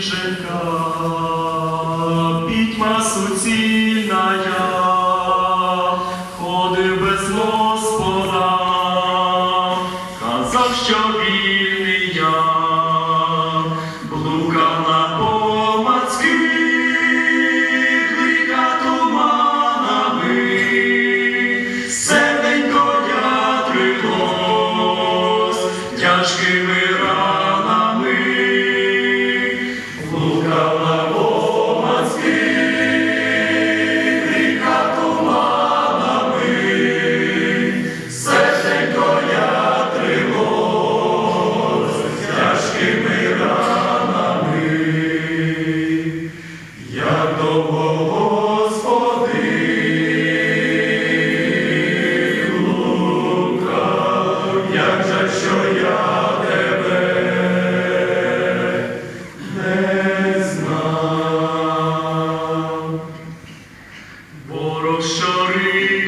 Жінка, пітьма суцільна, ходив без Господа, казав, що. free.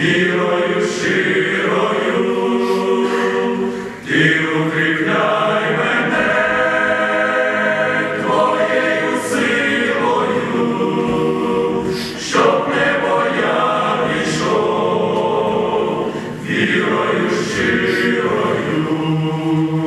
вірою щирою, ти укріпляй мене твоєю силою, щоб не боя пішов, вірою щирою.